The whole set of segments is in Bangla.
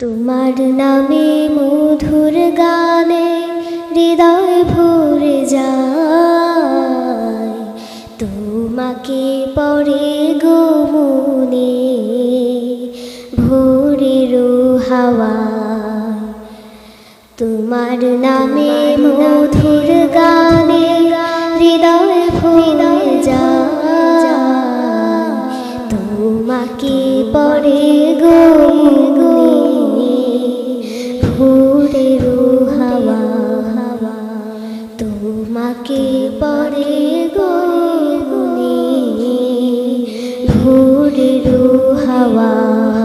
তোমার নামে মধুর গানে হৃদয় ভরে যায়। তোমাকে পরে গো মনে ভোরের হাওয়া তোমার নামে মধুর গানে হৃদয় ভরে যায়। তোমাকে পরে গো হাওয়া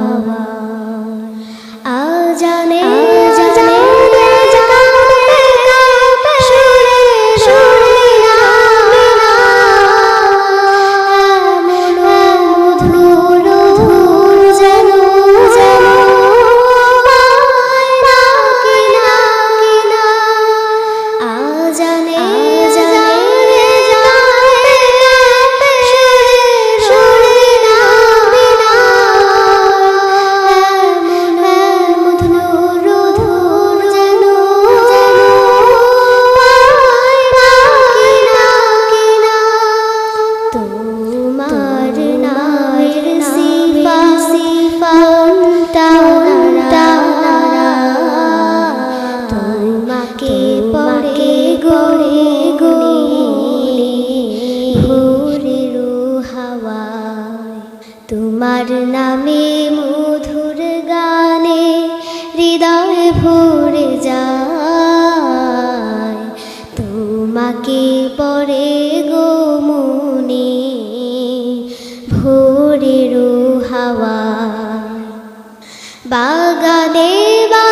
হৃদয় ভরে যায়। তোমাকে পরে গো মনে ভোরেরও হাওয়া বাগানে বাগানে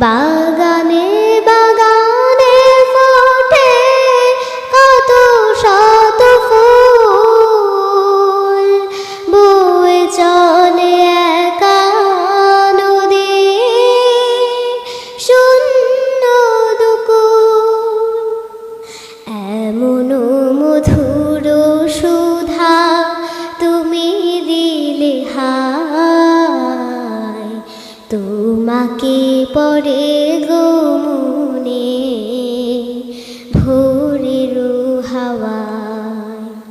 bảo ডাকে পড়ে গো।